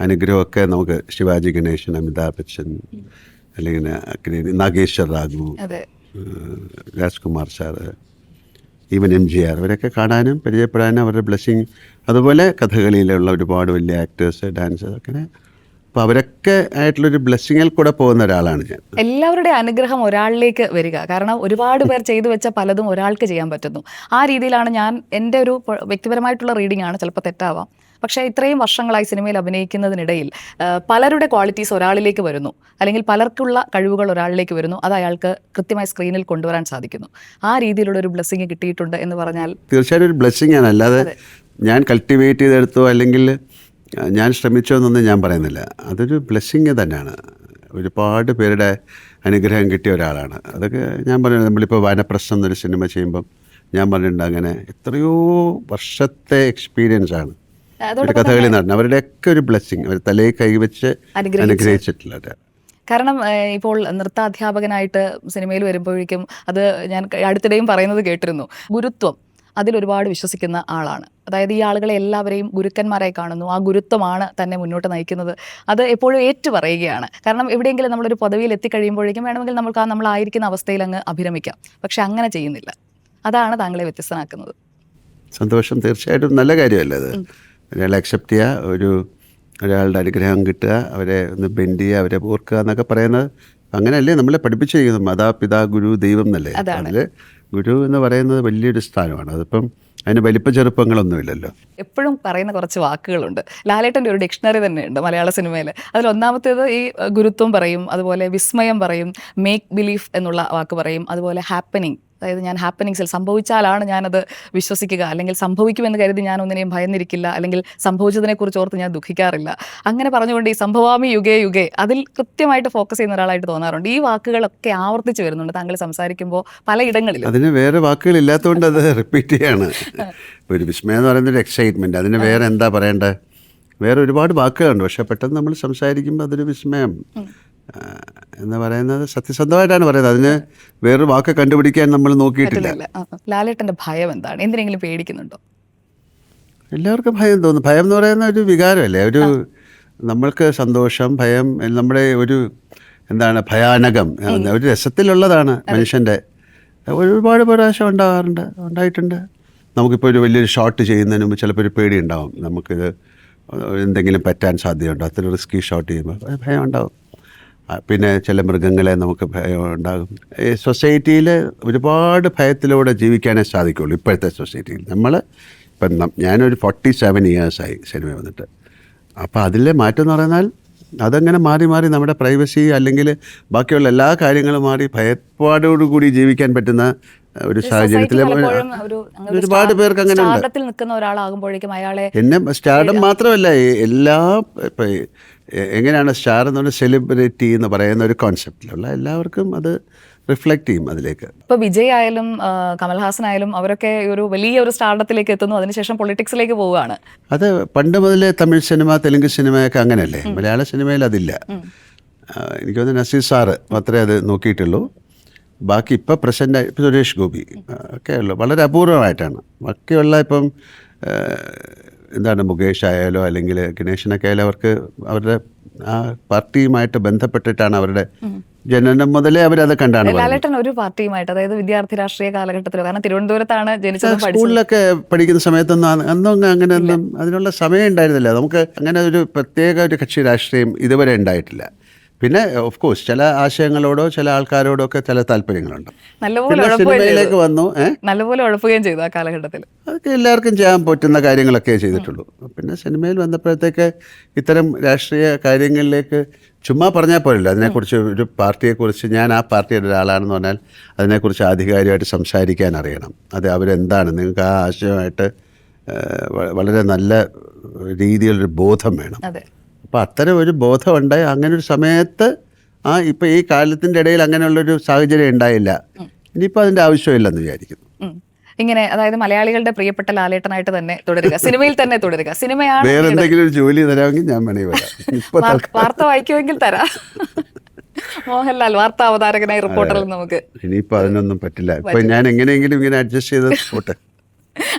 അനുഗ്രഹമൊക്കെ നമുക്ക് ശിവാജി ഗണേശൻ അമിതാഭ് ബച്ചൻ അല്ലെങ്കിൽ Nageswara Raghu Rajkumar sir even M G R. ഇവരൊക്കെ കാണാനും പരിചയപ്പെടാനും അവരുടെ ബ്ലെസ്സിങ് അതുപോലെ കഥകളിയിലുള്ള ഒരുപാട് വലിയ ആക്ടേഴ്സ് ഡാൻസേഴ്സ് അങ്ങനെ അപ്പോൾ അവരൊക്കെ ആയിട്ടുള്ളൊരു ബ്ലെസ്സിങ്ങിൽ കൂടെ പോകുന്ന ഒരാളാണ് ഞാൻ. എല്ലാവരുടെ അനുഗ്രഹം ഒരാളിലേക്ക് വരിക. കാരണം ഒരുപാട് പേർ ചെയ്തു വെച്ച പലതും ഒരാൾക്ക് ചെയ്യാൻ പറ്റുന്നു. ആ രീതിയിലാണ് ഞാൻ എന്റെ ഒരു വ്യക്തിപരമായിട്ടുള്ള റീഡിംഗ് ആണ് ചിലപ്പോൾ തെറ്റാവാം. പക്ഷേ ഇത്രയും വർഷങ്ങളായി സിനിമയിൽ അഭിനയിക്കുന്നതിനിടയിൽ പലരുടെ ക്വാളിറ്റീസ് ഒരാളിലേക്ക് വരുന്നു. അല്ലെങ്കിൽ പലർക്കുള്ള കഴിവുകൾ ഒരാളിലേക്ക് വരുന്നു. അത് അയാൾക്ക് കൃത്യമായി സ്ക്രീനിൽ കൊണ്ടുവരാൻ സാധിക്കുന്നു. ആ രീതിയിലുള്ള ഒരു ബ്ലെസ്സിങ് കിട്ടിയിട്ടുണ്ട് എന്ന് പറഞ്ഞാൽ തീർച്ചയായിട്ടും ഒരു ബ്ലെസ്സിങ് ആണ്. അല്ലാതെ ഞാൻ കൾട്ടിവേറ്റ് ചെയ്തെടുത്തോ അല്ലെങ്കിൽ ഞാൻ ശ്രമിച്ചോ എന്നൊന്നും ഞാൻ പറയുന്നില്ല. അതൊരു ബ്ലെസ്സിങ് തന്നെയാണ്. ഒരുപാട് പേരുടെ അനുഗ്രഹം കിട്ടിയ ഒരാളാണ്. അതൊക്കെ ഞാൻ പറയുന്നത് നമ്മളിപ്പോൾ വനപ്രശ്നം എന്നൊരു സിനിമ ചെയ്യുമ്പം ഞാൻ പറഞ്ഞിട്ടുണ്ട് അങ്ങനെ എത്രയോ വർഷത്തെ എക്സ്പീരിയൻസ് ആണ്. ഒരു കഥകളി നടൻ അവരുടെയൊക്കെ ഒരു ബ്ലെസ്സിങ് അവർ തലയിൽ കൈവച്ച് അനുഗ്രഹിച്ച്. അനുഗ്രഹിച്ചിട്ടുള്ളത്. കാരണം ഇപ്പോൾ നൃത്താധ്യാപകനായിട്ട് സിനിമയിൽ വരുമ്പോഴേക്കും അത് ഞാൻ അടുത്തിടെയും പറയുന്നത് കേട്ടിരുന്നു. ഗുരുത്വം അതിലൊരുപാട് വിശ്വസിക്കുന്ന ആളാണ്. അതായത് ഈ ആളുകളെ എല്ലാവരെയും ഗുരുക്കന്മാരായി കാണുന്നു. ആ ഗുരുത്വമാണ് തന്നെ മുന്നോട്ട് നയിക്കുന്നത്. അത് എപ്പോഴും ഏറ്റു പറയുകയാണ് കാരണം എവിടെയെങ്കിലും നമ്മളൊരു പദവിയിൽ എത്തിക്കഴിയുമ്പോഴേക്കും വേണമെങ്കിൽ നമുക്ക് ആ നമ്മളായിരിക്കുന്ന അവസ്ഥയിൽ അങ്ങ് അഭിരമിക്കാം. പക്ഷെ അങ്ങനെ ചെയ്യുന്നില്ല. അതാണ് താങ്കളെ വ്യത്യസ്തനാക്കുന്നത്. സന്തോഷം. തീർച്ചയായിട്ടും നല്ല കാര്യമല്ലേ അത്? ഒരാളെ അക്സെപ്റ്റ് ചെയ്യുക ഒരു ഒരാളുടെ അനുഗ്രഹം കിട്ടുക അവരെ ഒന്ന് ബെൻഡ് ചെയ്യുക അവരെ ഓർക്കുക എന്നൊക്കെ പറയുന്നത് അങ്ങനെയല്ലേ നമ്മളെ പഠിപ്പിച്ചിരിക്കുന്നത് മാതാപിതാ ഗുരു ദൈവം എന്നല്ലേ? അതാണ്. അതിൽ ഗുരു എന്ന് പറയുന്നത് വലിയൊരു സ്ഥാനമാണ്. അതിപ്പം അതിന് വലിപ്പ ചെറുപ്പങ്ങളൊന്നുമില്ലല്ലോ. എപ്പോഴും പറയുന്ന കുറച്ച് വാക്കുകളുണ്ട്. ലാലേട്ടന്റെ ഒരു ഡിക്ഷണറി തന്നെ ഉണ്ട് മലയാള സിനിമയിൽ. അതിൽ ഒന്നാമത്തേത് ഈ ഗുരുത്വം പറയും അതുപോലെ വിസ്മയം പറയും മേക്ക് ബിലീഫ് എന്നുള്ള വാക്ക് പറയും അതുപോലെ ഹാപ്പനിങ് അതായത് ഞാൻ ഹാപ്പനിങ്സിൽ സംഭവിച്ചാലാണ് ഞാനത് വിശ്വസിക്കുക. അല്ലെങ്കിൽ സംഭവിക്കുമെന്ന് കരുതി ഞാൻ ഒന്നിനെയും ഭയന്നിരിക്കില്ല. അല്ലെങ്കിൽ സംഭവിച്ചതിനെക്കുറിച്ച് ഓർത്ത് ഞാൻ ദുഃഖിക്കാറില്ല. അങ്ങനെ പറഞ്ഞുകൊണ്ട് ഈ സംഭവാമി യുഗേ യുഗേ അതിൽ കൃത്യമായിട്ട് ഫോക്കസ് ചെയ്യുന്ന ഒരാളായിട്ട് തോന്നാറുണ്ട്. ഈ വാക്കുകളൊക്കെ ആവർത്തിച്ച് വരുന്നുണ്ട്. താങ്കൾ സംസാരിക്കുമ്പോൾ പലയിടങ്ങളിൽ അതിന് വേറെ വാക്കുകളില്ലാത്തതുകൊണ്ട് അത് റിപ്പീറ്റ് ചെയ്യാണ്. ഒരു വിസ്മയം എന്ന് പറയുന്നത് ഒരു എക്സൈറ്റ്മെന്റ് അതിന് വേറെ എന്താ പറയേണ്ടത്? വേറെ ഒരുപാട് വാക്കുകളുണ്ട്. പക്ഷേ പെട്ടെന്ന് നമ്മൾ സംസാരിക്കുമ്പോൾ അതൊരു വിസ്മയം. എന്ന് പറയുന്നത് സത്യസന്ധമായിട്ടാണ് പറയുന്നത്. അതിന് വേറൊരു വാക്ക് കണ്ടുപിടിക്കാൻ നമ്മൾ നോക്കിയിട്ടില്ല. ലാലേട്ടന്റെ ലാലേട്ടന്റെ ഭയം എന്താണ്? എന്തിനെങ്കിലും പേടിക്കുന്നുണ്ടോ? എല്ലാവർക്കും ഭയം തോന്നും. ഭയം എന്ന് പറയുന്ന ഒരു വികാരമല്ലേ? ഒരു നമ്മൾക്ക് സന്തോഷം ഭയം നമ്മുടെ ഒരു എന്താണ് ഭയാനകം ഒരു രസത്തിലുള്ളതാണ് മനുഷ്യന്റെ. ഒരുപാട് പ്രാവശ്യം ഉണ്ടാകാറുണ്ട് ഉണ്ടായിട്ടുണ്ട്. നമുക്കിപ്പോൾ ഒരു വലിയൊരു ഷോട്ട് ചെയ്യുന്നതിന് മുമ്പ് ചിലപ്പോൾ ഒരു പേടി ഉണ്ടാവും. നമുക്കിത് എന്തെങ്കിലും പറ്റാൻ സാധ്യതയുണ്ടോ? അത്ര റിസ്കി ഷോട്ട് ചെയ്യുമ്പോൾ ഭയം ഉണ്ടാവും. പിന്നെ ചില മൃഗങ്ങളെ നമുക്ക് ഭയം ഉണ്ടാകും. ഈ സൊസൈറ്റിയിൽ ഒരുപാട് ഭയത്തിലൂടെ ജീവിക്കാനേ സാധിക്കുള്ളൂ ഇപ്പോഴത്തെ സൊസൈറ്റിയിൽ. നമ്മൾ ഇപ്പം ഞാനൊരു ഫോർട്ടി സെവൻ ഇയേഴ്സായി സിനിമ വന്നിട്ട്. അപ്പോൾ അതിലെ മാറ്റം എന്ന് പറഞ്ഞാൽ അതങ്ങനെ മാറി മാറി നമ്മുടെ പ്രൈവസി അല്ലെങ്കിൽ ബാക്കിയുള്ള എല്ലാ കാര്യങ്ങളും മാറി ഭയപ്പാടോടുകൂടി ജീവിക്കാൻ പറ്റുന്ന ഒരു സാഹചര്യത്തിൽ ഒരുപാട് പേർക്ക് അങ്ങനെ നിൽക്കുന്ന ഒരാളാകുമ്പോഴേക്കും അയാളെ എന്നെ സ്റ്റാർഡം മാത്രമല്ല എല്ലാ എങ്ങനെയാണ് സ്റ്റാർ എന്ന് പറഞ്ഞാൽ സെലിബ്രിറ്റി എന്ന് പറയുന്ന ഒരു കോൺസെപ്റ്റിലുള്ള എല്ലാവർക്കും അത് റിഫ്ലക്റ്റ് ചെയ്യും അതിലേക്ക്. ഇപ്പൊ വിജയ് ആയാലും കമൽഹാസൻ ആയാലും അവരൊക്കെ ഒരു വലിയ ഒരു സ്റ്റാർഡത്തിലേക്ക് എത്തുന്നു. അതിനുശേഷം പൊളിറ്റിക്സിലേക്ക് പോവുകയാണ്. അത് പണ്ട് മുതലേ തമിഴ് സിനിമ തെലുങ്ക് സിനിമയൊക്കെ അങ്ങനെയല്ലേ? മലയാള സിനിമയിൽ അതില്ല. എനിക്ക് തോന്നുന്നു നസീർ സാറ് മാത്രമേ അത് നോക്കിയിട്ടുള്ളൂ. ബാക്കി ഇപ്പം പ്രസന്റ് ഇപ്പം സുരേഷ് ഗോപി ഒക്കെ ഉള്ളു. വളരെ അപൂർവമായിട്ടാണ്. ബാക്കിയുള്ള ഇപ്പം എന്താണ് മുകേഷ് ആയാലോ അല്ലെങ്കിൽ ഗണേശനൊക്കെ ആയാലും അവർക്ക് അവരുടെ ആ പാർട്ടിയുമായിട്ട് ബന്ധപ്പെട്ടിട്ടാണ് അവരുടെ ജനനം മുതലേ അവരത് കണ്ടാണ്. ലാലേട്ടൻ ഒരു പാർട്ടിയുമായിട്ട് അതായത് വിദ്യാർത്ഥി രാഷ്ട്രീയ കാലഘട്ടത്തിലോ കാരണം തിരുവനന്തപുരത്താണ് ജനിച്ചത് സ്കൂളിലൊക്കെ പഠിക്കുന്ന സമയത്തൊന്നും അന്നും അങ്ങനെ ഒന്നും അതിനുള്ള സമയം ഉണ്ടായിരുന്നില്ല. നമുക്ക് അങ്ങനെ ഒരു പ്രത്യേക ഒരു കക്ഷി രാഷ്ട്രീയം ഇതുവരെ ഉണ്ടായിട്ടില്ല. പിന്നെ ഓഫ് കോഴ്സ് ചില ആശയങ്ങളോടോ ചില ആൾക്കാരോടോ ഒക്കെ ചില താല്പര്യങ്ങളുണ്ട്. സിനിമയിലേക്ക് വന്നു നല്ലപോലെ ഉഴപ്പുകയും ചെയ്തു ആ കാലഘട്ടത്തിൽ. അതൊക്കെ എല്ലാവർക്കും ചെയ്യാൻ പറ്റുന്ന കാര്യങ്ങളൊക്കെ ചെയ്തിട്ടുള്ളൂ. പിന്നെ സിനിമയിൽ വന്നപ്പോഴത്തേക്ക് ഇത്തരം രാഷ്ട്രീയ കാര്യങ്ങളിലേക്ക് ചുമ്മാ പറഞ്ഞാൽ പോലില്ല അതിനെക്കുറിച്ച് ഒരു പാർട്ടിയെക്കുറിച്ച് ഞാൻ ആ പാർട്ടിയുടെ ഒരാളാണെന്ന് പറഞ്ഞാൽ അതിനെക്കുറിച്ച് ആധികാരികമായിട്ട് സംസാരിക്കാൻ അറിയണം. അത് അവരെന്താണ്? നിങ്ങൾക്ക് ആ ആശയമായിട്ട് വളരെ നല്ല രീതിയിലൊരു ബോധം വേണം. അപ്പോൾ അത്തരം ഒരു ബോധം ഉണ്ടായി അങ്ങനെ ഒരു സമയത്ത് ആ ഇപ്പം ഈ കാലത്തിന്റെ ഇടയിൽ അങ്ങനെയുള്ളൊരു സാഹചര്യം ഉണ്ടായില്ല. ഇനിയിപ്പോൾ അതിന്റെ ആവശ്യമില്ലെന്ന് വിചാരിക്കുന്നു. ഇങ്ങനെ അതായത് മലയാളികളുടെ പ്രിയപ്പെട്ട ലാലേട്ടനായിട്ട് തന്നെ തുടരുക. സിനിമയിൽ തന്നെ തുടരുക. സിനിമയാണ് വേറെ എന്തെങ്കിലും ഒരു ജോലി തരാമെങ്കിൽ ഞാൻ വരാം. വാർത്ത വായിക്കുമെങ്കിൽ തരാം. മോഹൻലാൽ വാർത്താ അവതാരകനായി റിപ്പോർട്ടറിൽ നമുക്ക് ഇനിയിപ്പോ അതിനൊന്നും പറ്റില്ല. ഇപ്പൊ ഞാൻ എങ്ങനെയെങ്കിലും ഇങ്ങനെ അഡ്ജസ്റ്റ് ചെയ്ത് പോട്ടെ.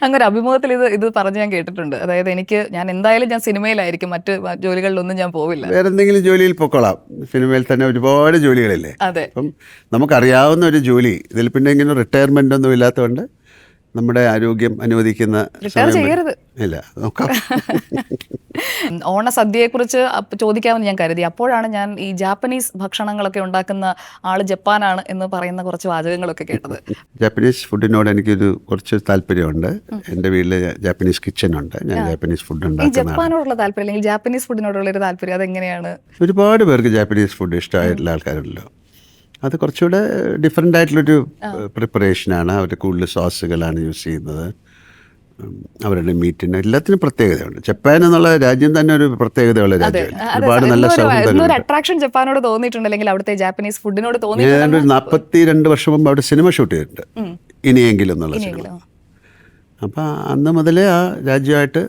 അങ്ങനെ അഭിമുഖത്തിൽ ഇത് ഇത് പറഞ്ഞ് ഞാൻ കേട്ടിട്ടുണ്ട്. അതായത് എനിക്ക് ഞാൻ എന്തായാലും ഞാൻ സിനിമയിലായിരിക്കും. മറ്റ് ജോലികളിലൊന്നും ഞാൻ പോവില്ല. വേറെ എന്തെങ്കിലും ജോലിയിൽ പൊക്കോളാം. സിനിമയിൽ തന്നെ ഒരുപാട് ജോലികളില്ലേ? അതെ. അപ്പം നമുക്കറിയാവുന്ന ഒരു ജോലി. ഇതിൽ പിന്നെ ഇങ്ങനെ റിട്ടയർമെന്റ് ഒന്നും ഇല്ലാത്തതുകൊണ്ട് നമ്മുടെ ആരോഗ്യം അനുവദിക്കുന്ന ഇല്ല നോക്കാം. ഓണസദ്യയെക്കുറിച്ച് കുറിച്ച് ചോദിക്കാമെന്ന് ഞാൻ കരുതി. അപ്പോഴാണ് ഞാൻ ഈ ജാപ്പനീസ് ഭക്ഷണങ്ങളൊക്കെ ഉണ്ടാക്കുന്ന ആൾ ജപ്പാനാണ് എന്ന് പറയുന്ന കുറച്ച് വാചകങ്ങളൊക്കെ കേട്ടത്. ജാപ്പനീസ് ഫുഡിനോട് എനിക്കൊരു കുറച്ച് താല്പര്യമുണ്ട്. എന്റെ വീട്ടിൽ ജാപ്പനീസ് കിച്ചൺ ഉണ്ട് ഞാൻ ജാപ്പനീസ് ഫുഡ് ജപ്പാനോടുള്ള താല്പര്യം അല്ലെങ്കിൽ ജാപ്പനീസ് ഫുഡിനോടുള്ള ഒരു താല്പര്യം അതെങ്ങനെയാണ്? ഒരുപാട് പേർക്ക് ജാപ്പനീസ് ഫുഡ് ഇഷ്ടമായിട്ടുള്ള ആൾക്കാരുണ്ടല്ലോ. അത് കുറച്ചുകൂടെ ഡിഫറെന്റ് ആയിട്ടുള്ളൊരു പ്രിപ്പറേഷനാണ് അവർ കൂടുതൽ സോസുകളാണ് യൂസ് ചെയ്യുന്നത്. അവരുടെ മീറ്റിന് എല്ലാത്തിനും പ്രത്യേകതയുണ്ട്. ജപ്പാൻ എന്നുള്ള രാജ്യം തന്നെ ഒരു പ്രത്യേകതയുള്ള രാജ്യമാണ് ഒരുപാട് നല്ല അട്രാക്ഷൻ ജപ്പാനോട് അവിടുത്തെ ജാപ്പനീസ് ഫുഡിനോട് തോന്നിയിട്ടുണ്ട്? ഒരു നാൽപ്പത്തി രണ്ട് വർഷം മുമ്പ് അവിടെ സിനിമ ഷൂട്ട് ചെയ്തിട്ടുണ്ട്. ഇനിയെങ്കിലും എന്നുള്ള സിനിമ അപ്പം അന്ന് മുതലേ ആ രാജ്യമായിട്ട്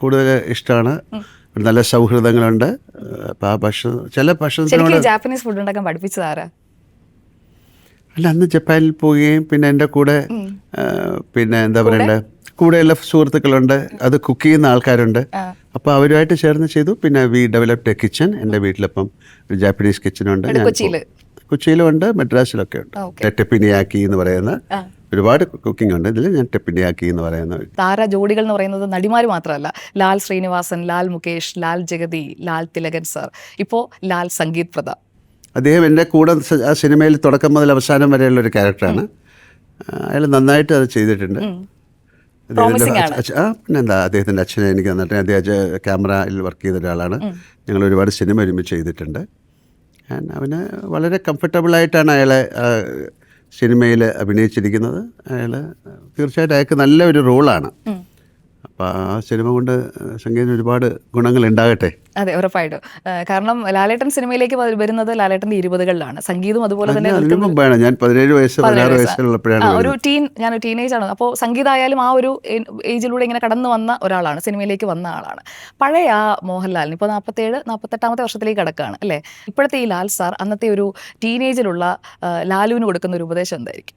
കൂടുതൽ ഇഷ്ടമാണ്. നല്ല സൗഹൃദങ്ങളുണ്ട്. അപ്പോൾ ആ ഭക്ഷണം ചില ഭക്ഷണത്തിനോട് ജാപ്പനീസ് ഫുഡ് ഉണ്ടാക്കാൻ പഠിപ്പിച്ചത് ആരാ അല്ല അന്ന് ജപ്പാനിൽ പോവുകയും പിന്നെ എന്റെ കൂടെ പിന്നെ എന്താ പറയണ്ടേ? കൂടെയുള്ള സുഹൃത്തുക്കളുണ്ട്. അത് കുക്ക് ചെയ്യുന്ന ആൾക്കാരുണ്ട്. അപ്പോൾ അവരുമായിട്ട് ചേർന്ന് ചെയ്തു. പിന്നെ വി ഡെവലപ്ഡ് എ കിച്ചൺ എന്റെ വീട്ടിലിപ്പം ഒരു ജാപ്പനീസ് കിച്ചൺ ഉണ്ട്. കൊച്ചിയിൽ? കൊച്ചിയിലും ഉണ്ട് മദ്രാസിലൊക്കെ ഉണ്ട്. ഓക്കെ. ടെപ്പിനിയാക്കി എന്ന് പറയുന്ന ഒരുപാട് കുക്കിംഗ് ഉണ്ട്. ഇതിൽ ഞാൻ ടെപ്പിനിയാക്കി എന്ന് പറയുന്ന താര ജോഡികൾ എന്ന് പറയുന്നത് നടിമാർ മാത്രമല്ല. ലാൽ ശ്രീനിവാസൻ ലാൽ മുകേഷ് ലാൽ ജഗതി ലാൽ തിലകൻ സർ. ഇപ്പോൾ ലാൽ സംഗീത് പ്രദ. അദ്ദേഹം എന്റെ കൂടെ ആ സിനിമയിൽ തുടക്കം മുതൽ അവസാനം വരെയുള്ള ഒരു ക്യാരക്ടറാണ് അയാൾ നന്നായിട്ട് അത് ചെയ്തിട്ടുണ്ട്. പിന്നെന്താ അദ്ദേഹത്തിന്റെ അച്ഛനെ എനിക്ക് തന്നിട്ട് അദ്ദേഹം ക്യാമറയിൽ വർക്ക് ചെയ്ത ഒരാളാണ് ഞങ്ങൾ ഒരുപാട് സിനിമ ഒരുമിച്ച് ചെയ്തിട്ടുണ്ട്. അവന് വളരെ കംഫർട്ടബിളായിട്ടാണ് അയാളെ സിനിമയിൽ അഭിനയിച്ചിരിക്കുന്നത് അയാൾ തീർച്ചയായിട്ടും അയാൾക്ക് നല്ല ഒരു റോളാണ് അപ്പോൾ ആ സിനിമ കൊണ്ട് സംഗീതം ഒരുപാട് ഗുണങ്ങൾ ഉണ്ടാകട്ടെ അതെ ഉറപ്പായിട്ടും. കാരണം ലാലേട്ടൻ സിനിമയിലേക്ക് വരുന്നത് ലാലേട്ടന്റെ ഇരുപതുകളിലാണ്. സംഗീതം അതുപോലെ തന്നെ ഞാൻ പതിനേഴ് വയസ്സ് പതിനാറ് വയസ്സുള്ളപ്പോഴാണ് ഒരു ടീൻ ഞാൻ ഒരു ടീനേജ് ആണ്. അപ്പോൾ സംഗീതമായാലും ആ ഒരു ഏജിലൂടെ ഇങ്ങനെ കടന്നു വന്ന ഒരാളാണ് സിനിമയിലേക്ക് വന്ന ആളാണ്. പഴയ ആ മോഹൻലാലിന് ഇപ്പോൾ നാൽപ്പത്തേഴ് നാൽപ്പത്തെട്ടാമത്തെ വർഷത്തിലേക്ക് കിടക്കുകയാണ് അല്ലേ? ഇപ്പോഴത്തെ ഈ ലാൽ സാർ അന്നത്തെ ഒരു ടീനേജിലുള്ള ലാലുവിന് കൊടുക്കുന്ന ഒരു ഉപദേശം എന്തായിരിക്കും?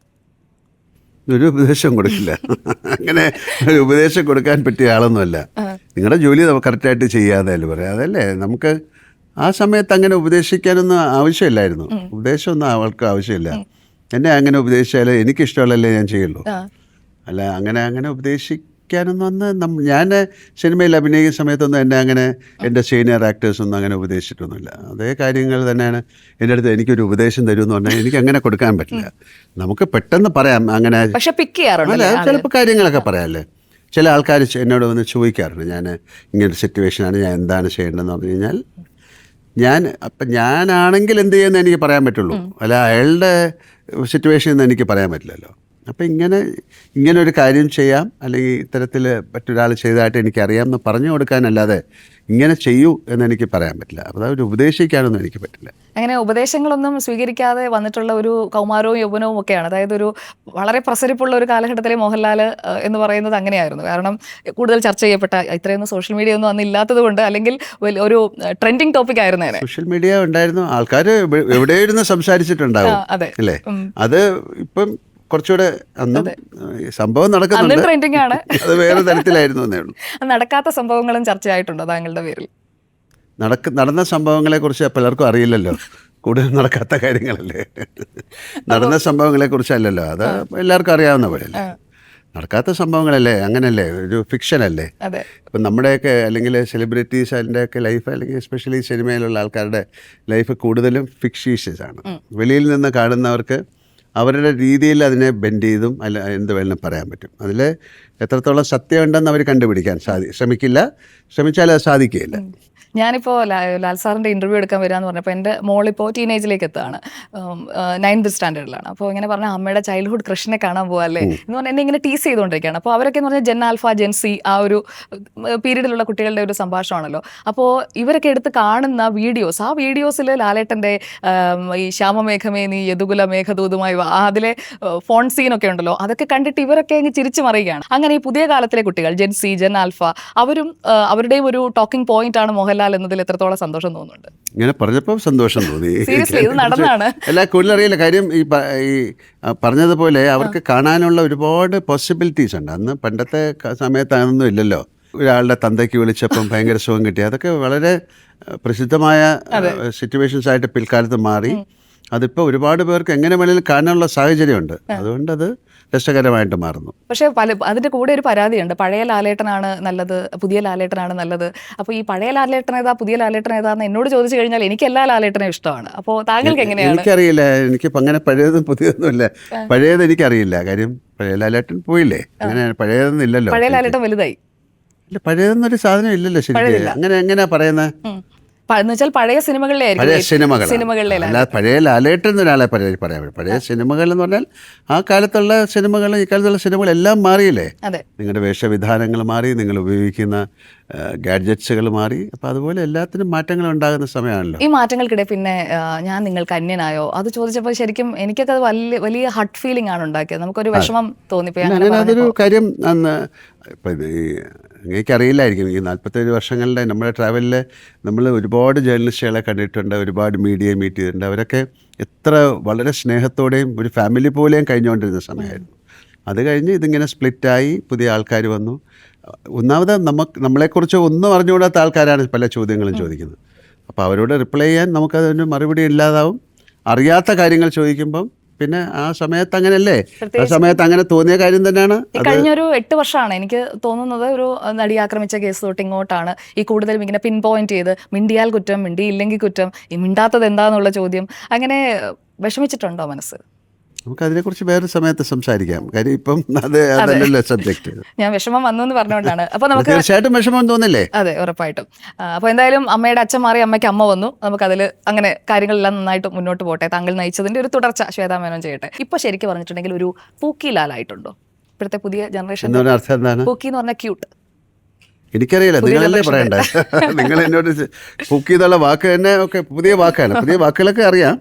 ഒരു ഉപദേശം കൊടുക്കില്ല. അങ്ങനെ ഉപദേശം കൊടുക്കാൻ പറ്റിയ ആളൊന്നുമല്ല. നിങ്ങളുടെ ജോലി നമുക്ക് കറക്റ്റായിട്ട് ചെയ്യാതെ അല്ലേ പറയാം. അതല്ലേ നമുക്ക് ആ സമയത്ത് അങ്ങനെ ഉപദേശിക്കാനൊന്നും ആവശ്യമില്ലായിരുന്നു. ഉപദേശമൊന്നും അവൾക്ക് ആവശ്യമില്ല. എന്നെ അങ്ങനെ ഉപദേശിച്ചാൽ എനിക്കിഷ്ടമുള്ളല്ലേ ഞാൻ ചെയ്യുള്ളൂ. അല്ല അങ്ങനെ അങ്ങനെ ഉപദേശിക്കാനൊന്നും അന്ന് ഞാൻ സിനിമയിൽ അഭിനയിക്കുന്ന സമയത്തൊന്നും എന്നെ അങ്ങനെ എന്റെ സീനിയർ ആക്ടേഴ്സൊന്നും അങ്ങനെ ഉപദേശിച്ചിട്ടൊന്നുമില്ല. അതേ കാര്യങ്ങൾ തന്നെയാണ് എന്റെ അടുത്ത് എനിക്കൊരു ഉപദേശം തരുമെന്ന് പറഞ്ഞാൽ എനിക്ക് അങ്ങനെ കൊടുക്കാൻ പറ്റില്ല. നമുക്ക് പെട്ടെന്ന് പറയാം അങ്ങനെ. പക്ഷെ പിക്ക് ചെയ്യാറുണ്ട് അല്ല ചിലപ്പോൾ കാര്യങ്ങളൊക്കെ പറയാമല്ലേ ചില ആൾക്കാർ എന്നോട് വന്ന് ചോദിക്കാറുണ്ട്. ഞാൻ ഇങ്ങനൊരു സിറ്റുവേഷനാണ് ഞാൻ എന്താണ് ചെയ്യേണ്ടതെന്ന് പറഞ്ഞു കഴിഞ്ഞാൽ ഞാൻ അപ്പം ഞാനാണെങ്കിൽ എന്ത് ചെയ്യുമെന്ന് എനിക്ക് പറയാൻ പറ്റുള്ളൂ. അല്ല അയാളുടെ സിറ്റുവേഷൻ എന്ന് എനിക്ക് പറയാൻ പറ്റില്ലല്ലോ. അപ്പം ഇങ്ങനെ ഇങ്ങനെ ഒരു കാര്യം ചെയ്യാം. അല്ലെങ്കിൽ ഇത്തരത്തിൽ മറ്റൊരാൾ ചെയ്തതായിട്ട് എനിക്കറിയാം എന്ന് പറഞ്ഞു കൊടുക്കാനല്ലാതെ ഇങ്ങനെ ചെയ്യൂ എന്ന് എനിക്ക് പറയാൻ പറ്റില്ല. അപ്പോൾ അതൊരു ഉപദേശിക്കാനൊന്നും എനിക്ക് പറ്റില്ല. അങ്ങനെ ഉപദേശങ്ങളൊന്നും സ്വീകരിക്കാതെ വന്നിട്ടുള്ള ഒരു കൗമാരവും യൗവനവും ഒക്കെയാണ്. അതായത് ഒരു വളരെ പ്രസരിപ്പുള്ള ഒരു കാലഘട്ടത്തിലെ മോഹൻലാൽ എന്ന് പറയുന്നത് അങ്ങനെയായിരുന്നു. കാരണം കൂടുതൽ ചർച്ച ചെയ്യപ്പെട്ട ഇത്രയൊന്നും സോഷ്യൽ മീഡിയ ഒന്നും അന്ന് ഇല്ലാത്തത് കൊണ്ട് അല്ലെങ്കിൽ ഒരു ട്രെൻഡിങ് ടോപ്പിക് ആയിരുന്നേനെ സോഷ്യൽ മീഡിയ ഉണ്ടായിരുന്നു. ആൾക്കാർ എവിടെയിരുന്ന് സംസാരിച്ചിട്ടുണ്ടാവും. അതെ. അല്ലേ? അത് ഇപ്പം കുറച്ചുകൂടെ അന്നും സംഭവം നടക്കുന്നുണ്ട്. ട്രെൻഡിങ് ആണ്. അത് വേറെ തരത്തിലായിരുന്നു എന്നേ ഉള്ളൂ. നടക്കാത്ത സംഭവങ്ങളും ചർച്ചയായിട്ടുണ്ടോ താങ്കളുടെ പേരിൽ. നടക്ക നടന്ന സംഭവങ്ങളെക്കുറിച്ച് പലർക്കും അറിയില്ലല്ലോ. കൂടുതൽ നടക്കാത്ത കാര്യങ്ങളല്ലേ. നടന്ന സംഭവങ്ങളെക്കുറിച്ചല്ലല്ലോ. അത് എല്ലാവർക്കും അറിയാവുന്ന പോലെയല്ലേ. നടക്കാത്ത സംഭവങ്ങളല്ലേ അങ്ങനല്ലേ ഒരു ഫിക്ഷൻ അല്ലേ അതെ. ഇപ്പം നമ്മുടെയൊക്കെ അല്ലെങ്കിൽ സെലിബ്രിറ്റീസ് അതിന്റെയൊക്കെ ലൈഫ് അല്ലെങ്കിൽ എസ്പെഷ്യലി സിനിമയിലുള്ള ആൾക്കാരുടെ ലൈഫ് കൂടുതലും ഫിക്ഷീഷ്യസ് ആണ്. വെളിയിൽ നിന്ന് കാണുന്നവർക്ക് അവരുടെ രീതിയിൽ അതിനെ ബെൻഡ് ചെയ്തും അല്ല എന്ത് വേണമെങ്കിലും പറയാൻ പറ്റും. അതിൽ എത്രത്തോളം സത്യമുണ്ടെന്ന് അവർ കണ്ടുപിടിക്കാൻ സാധി ശ്രമിക്കില്ല. ശ്രമിച്ചാൽ അത് സാധിക്കുകയില്ല ഞാനിപ്പോൾ ലാൽ സാറിന്റെ ഇന്റർവ്യൂ എടുക്കാൻ വരാമെന്ന് പറഞ്ഞപ്പോൾ എന്റെ മോളിപ്പോൾ ടീനേജിലേക്ക് എത്തുകയാണ് നയൻത് സ്റ്റാൻഡേർഡിലാണ് അപ്പോൾ ഇങ്ങനെ പറഞ്ഞാൽ അമ്മയുടെ ചൈൽഡ്ഹുഡ് ക്രഷിനെ കാണാൻ പോകാല്ലേ എന്ന് പറഞ്ഞാൽ എന്നെ ഇങ്ങനെ ടീസ് ചെയ്തുകൊണ്ടിരിക്കുകയാണ് അപ്പോൾ അവരൊക്കെ എന്ന് പറഞ്ഞാൽ ജെൻ ആൽഫ ജെൻ സി ആ ഒരു പീരീഡിലുള്ള കുട്ടികളുടെ ഒരു സംഭാഷണമാണല്ലോ. അപ്പോൾ ഇവരൊക്കെ എടുത്ത് കാണുന്ന വീഡിയോസ് ആ വീഡിയോസിൽ ലാലേട്ടന്റെ ഈ ശ്യാമമേഘമേ നീ യദുകുല മേഘദൂതുമായി അതിലെ ഫോൺ സീനൊക്കെ ഉണ്ടല്ലോ അതൊക്കെ കണ്ടിട്ട് ഇവരൊക്കെ അങ്ങ് ചിരിച്ചു മറിയുകയാണ്. അങ്ങനെ ഈ പുതിയ കാലത്തിലെ കുട്ടികൾ ജെൻ സി ജെൻ ആൽഫ അവരും അവരുടെയും ഒരു ടോക്കിംഗ് പോയിന്റ് ആണ് മോഹൻലാൽ എന്നതിൽ എത്രത്തോളം സന്തോഷം തോന്നുന്നുണ്ട്? ഇങ്ങനെ പറഞ്ഞപ്പോൾ സന്തോഷം തോന്നി. നടന്നാണ് ഇത് നടന്നതാണ്. അല്ല കൂടുതൽ അറിയില്ല കാര്യം ഈ ഈ പറഞ്ഞതുപോലെ അവർക്ക് കാണാനുള്ള ഒരുപാട് പോസിബിലിറ്റീസ് ഉണ്ട്. അന്ന് പണ്ടത്തെ സമയത്ത് അതൊന്നും ഇല്ലല്ലോ. ഒരാളുടെ തന്തയ്ക്ക് വിളിച്ചപ്പം ഭയങ്കര സുഖം കിട്ടി. അതൊക്കെ വളരെ പ്രസിദ്ധമായ സിറ്റുവേഷൻസ് ആയിട്ട് പിൽക്കാലത്ത് മാറി. അതിപ്പോൾ ഒരുപാട് പേർക്ക് എങ്ങനെ വേണമെങ്കിലും കാണാനുള്ള സാഹചര്യമുണ്ട്. അതുകൊണ്ട് അത് രസകരമായിട്ട് മാറുന്നു. പക്ഷേ പല അതിന്റെ കൂടെ ഒരു പരാതിയുണ്ട്. പഴയ ലാലേട്ടനാണ് നല്ലത് പുതിയ ലാലേട്ടനാണ് നല്ലത്. അപ്പോൾ ഈ പഴയ ലാലേട്ടൻ ഏതാ പുതിയ ലാലേട്ടൻ ഏതാന്ന് എന്നോട് ചോദിച്ചു കഴിഞ്ഞാൽ എനിക്ക് എല്ലാ ലാലേട്ടനും ഇഷ്ടമാണ്. അപ്പോൾ താങ്കൾക്ക് എങ്ങനെയാണ്? എനിക്കറിയില്ല. എനിക്കിപ്പോൾ അങ്ങനെ പഴയതും പുതിയതൊന്നുമില്ല. പഴയത് എനിക്കറിയില്ല. കാര്യം പഴയ ലാലേട്ടൻ പോയില്ലേ? അങ്ങനെ പഴയതൊന്നും ഇല്ലല്ലോ പഴയ ലാലേട്ടൻ വലുതായി. പഴയതൊന്നും ഒരു സാധനം ഇല്ലല്ലോ ശരി അങ്ങനെ എങ്ങനെയാ പറയുന്നത് എന്ന് വെച്ചാൽ പഴയ സിനിമകളിലായിരിക്കും പഴയ സിനിമകൾ സിനിമകളിലെ അല്ല പഴയ ലാലേട്ടൻ എന്നൊരാളെ പറയാൻ പറയാൻ പറ്റും പഴയ സിനിമകൾ എന്ന് പറഞ്ഞാൽ ആ കാലത്തുള്ള സിനിമകൾ ഈ കാലത്തുള്ള സിനിമകൾ എല്ലാം മാറിയില്ലേ? അതെ. നിങ്ങളുടെ വേഷവിധാനങ്ങൾ മാറി നിങ്ങൾ ഉപയോഗിക്കുന്ന ഗാഡ്ജറ്റ്സുകൾ മാറി. അപ്പോൾ അതുപോലെ എല്ലാത്തിനും മാറ്റങ്ങൾ ഉണ്ടാകുന്ന സമയമാണല്ലോ. ഈ മാറ്റങ്ങൾക്കിടെ പിന്നെ ഞാൻ നിങ്ങൾക്ക് അന്യനായോ? അത് ചോദിച്ചപ്പോൾ ശരിക്കും എനിക്കൊക്കെ അത് വലിയ വലിയ ഹട്ട് ഫീലിംഗ് ആണ് ഉണ്ടാക്കിയത്. നമുക്കൊരു വിഷമം തോന്നിപ്പോയി അതൊരു കാര്യം അന്ന് ഇപ്പം ഇത് ഈ നാൽപ്പത്തേഴ് വർഷങ്ങളിലെ നമ്മുടെ ട്രാവലിൽ നമ്മൾ ഒരുപാട് ജേർണലിസ്റ്റുകളെ കണ്ടിട്ടുണ്ട് ഒരുപാട് മീഡിയ മീറ്റ് ചെയ്തിട്ടുണ്ട്. അവരൊക്കെ എത്ര വളരെ സ്നേഹത്തോടെയും ഒരു ഫാമിലി പോലെയും കഴിഞ്ഞുകൊണ്ടിരുന്ന സമയമായിരുന്നു. അത് കഴിഞ്ഞ് ഇതിങ്ങനെ സ്പ്ലിറ്റായി പുതിയ ആൾക്കാർ വന്നു. ഒന്നാമത് നമുക്ക് നമ്മളെക്കുറിച്ച് ഒന്നും അറിഞ്ഞുകൂടാത്ത ആൾക്കാരാണ് പല ചോദ്യങ്ങളും ചോദിക്കുന്നത്. അപ്പോൾ അവരോട് റിപ്ലൈ ചെയ്യാൻ നമുക്കതിന് മറുപടി ഇല്ലാതാവും. അറിയാത്ത കാര്യങ്ങൾ ചോദിക്കുമ്പം പിന്നെ ആ സമയത്ത് അങ്ങനെയല്ലേ ആ സമയത്ത് അങ്ങനെ തോന്നിയ കാര്യം തന്നെയാണ്? കഴിഞ്ഞ കഴിഞ്ഞൊരു എട്ട് വർഷമാണ്. എനിക്ക് തോന്നുന്നത് ഒരു നടി ആക്രമിച്ച കേസ് തൊട്ട് ഇങ്ങോട്ടാണ്. ഈ കൂടുതലും ഇങ്ങനെ പിൻ പോയിന്റ് ചെയ്ത് മിണ്ടിയാൽ കുറ്റം മിണ്ടിയില്ലെങ്കിൽ കുറ്റം ഈ മിണ്ടാത്തത് എന്താന്നുള്ള ചോദ്യം അങ്ങനെ വിഷമിച്ചിട്ടുണ്ടോ മനസ്സ്? നമുക്ക് വേറെ സമയത്ത് സംസാരിക്കാം. കാര്യം ഇപ്പം അത് അതല്ലല്ലോ സബ്ജക്റ്റ് ഞാൻ വിഷമം വന്നു എന്ന് പറഞ്ഞുകൊണ്ടാണ് അപ്പൊ നമുക്ക് തീർച്ചയായിട്ടും വിഷമം തോന്നില്ലേ? അതെ ഉറപ്പായിട്ടും. അപ്പോൾ അപ്പൊ എന്തായാലും അമ്മയുടെ അച്ഛൻ മാറി അമ്മയ്ക്ക് അമ്മ വന്നു. നമുക്കതിൽ അങ്ങനെ കാര്യങ്ങളെല്ലാം നന്നായിട്ട് മുന്നോട്ട് പോട്ടെ. താങ്കൾ നയിച്ചതിന്റെ ഒരു തുടർച്ച ശ്വേതാ മേനോൻ ചെയ്യട്ടെ. ഇപ്പൊ ശരിക്കും പറഞ്ഞിട്ടുണ്ടെങ്കിൽ ഒരു പൂക്കിലാലായിട്ടുണ്ടോ ഇപ്പോഴത്തെ പുതിയ ജനറേഷൻ പൂക്കി എന്ന് പറഞ്ഞാൽ ക്യൂട്ട് എനിക്കറിയില്ല. നിങ്ങളല്ലേ പറയണ്ടേ? നിങ്ങൾ എന്നോട് കുക്ക് ചെയ്തുള്ള വാക്ക് തന്നെ ഒക്കെ പുതിയ വാക്കാണ്. പുതിയ വാക്കുകളൊക്കെ അറിയാം.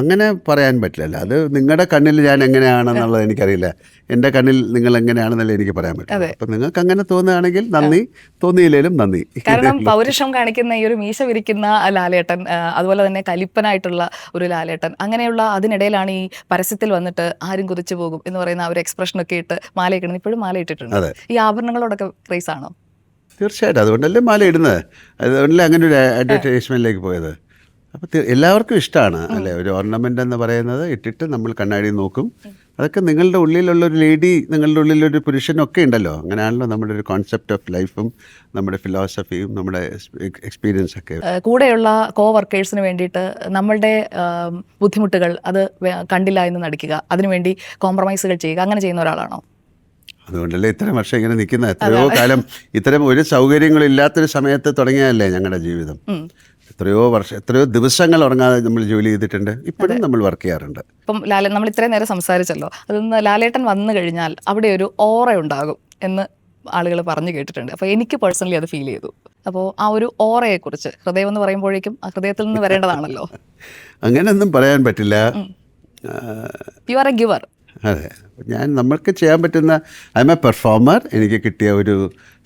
അങ്ങനെ പറയാൻ പറ്റില്ല. അത് നിങ്ങളുടെ കണ്ണിൽ ഞാൻ എങ്ങനെയാണെന്നുള്ളത് എനിക്കറിയില്ല. എന്റെ കണ്ണിൽ നിങ്ങൾ എങ്ങനെയാണെന്നല്ലേ എനിക്ക് പറയാൻ പറ്റില്ല അപ്പം നിങ്ങൾക്ക് അങ്ങനെ തോന്നുകയാണെങ്കിൽ നന്ദി. തോന്നിയില്ലേലും നന്ദി. കാരണം പൗരുഷം കാണിക്കുന്ന ഈ ഒരു മീശ വിരിക്കുന്ന ലാലേട്ടൻ അതുപോലെ തന്നെ കലിപ്പനായിട്ടുള്ള ഒരു ലാലേട്ടൻ അങ്ങനെയുള്ള അതിനിടയിലാണ് ഈ പരസ്യത്തിൽ വന്നിട്ട് ആരും കുതിച്ചു പോകും എന്ന് പറയുന്ന ആ ഒരു എക്സ്പ്രഷനൊക്കെ ഇട്ട് മാല ഇടുന്നത് ഇപ്പോഴും മാല ഇട്ടിട്ടുണ്ട്. ഈ ആഭരണങ്ങളോടൊക്കെ ക്രൈസ് ആണോ? തീർച്ചയായിട്ടും. അതുകൊണ്ടല്ലേ മാല ഇടുന്നത്? അതുകൊണ്ടല്ലേ അങ്ങനെ ഒരു അഡ്വർടൈസ്മെന്റിലേക്ക് പോയത്? അപ്പോൾ എല്ലാവർക്കും ഇഷ്ടമാണ് അല്ലേ? ഒരു ഓർണമെന്റ് എന്ന് പറയുന്നത് ഇട്ടിട്ട് നമ്മൾ കണ്ണാടി നോക്കും. അതൊക്കെ നിങ്ങളുടെ ഉള്ളിലുള്ള ഒരു ലേഡി നിങ്ങളുടെ ഉള്ളിലൊരു പുരുഷനൊക്കെ ഉണ്ടല്ലോ. അങ്ങനെയാണല്ലോ നമ്മുടെ ഒരു കോൺസെപ്റ്റ് ഓഫ് ലൈഫും നമ്മുടെ ഫിലോസഫിയും നമ്മുടെ എക്സ്പീരിയൻസ് ഒക്കെ. കൂടെയുള്ള കോ വർക്കേഴ്സിന് വേണ്ടിയിട്ട് നമ്മളുടെ ബുദ്ധിമുട്ടുകൾ അത് കണ്ടില്ല എന്ന് നടിക്കുക. അതിനുവേണ്ടി കോംപ്രമൈസുകൾ ചെയ്യുക. അങ്ങനെ ചെയ്യുന്ന ഒരാളാണോ? അതുകൊണ്ടല്ലേ ഇത്രയും വർഷം ഇങ്ങനെ നിൽക്കുന്ന എത്രയോ കാലം ഇത്തരം ഒരു സൗകര്യങ്ങളില്ലാത്തൊരു സമയത്ത് തുടങ്ങിയതല്ലേ ഞങ്ങളുടെ ജീവിതം. എത്രയോ വർഷം എത്രയോ ദിവസങ്ങൾ ഉറങ്ങാതെ നമ്മൾ ജോലി ചെയ്തിട്ടുണ്ട്. ഇപ്പോഴും നമ്മൾ വർക്ക് ചെയ്യാറുണ്ട്. ഇപ്പം ലാല നമ്മൾ ഇത്രയും നേരം സംസാരിച്ചല്ലോ. അതൊന്ന് ലാലേട്ടൻ വന്നു കഴിഞ്ഞാൽ അവിടെ ഒരു ഓറ ഉണ്ടാകും എന്ന് ആളുകൾ പറഞ്ഞു കേട്ടിട്ടുണ്ട്. അപ്പോൾ എനിക്ക് പേഴ്സണലി അത് ഫീൽ ചെയ്തു. അപ്പോൾ ആ ഒരു ഓറയെക്കുറിച്ച് ഹൃദയം എന്ന് പറയുമ്പോഴേക്കും ആ ഹൃദയത്തിൽ നിന്ന് വരേണ്ടതാണല്ലോ. അങ്ങനെയൊന്നും പറയാൻ പറ്റില്ല. യു ആർ എ ഗിവർ അതെ. ഞാൻ നമ്മൾക്ക് ചെയ്യാൻ പറ്റുന്ന ഐ എം എ പെർഫോമർ എനിക്ക് കിട്ടിയ ഒരു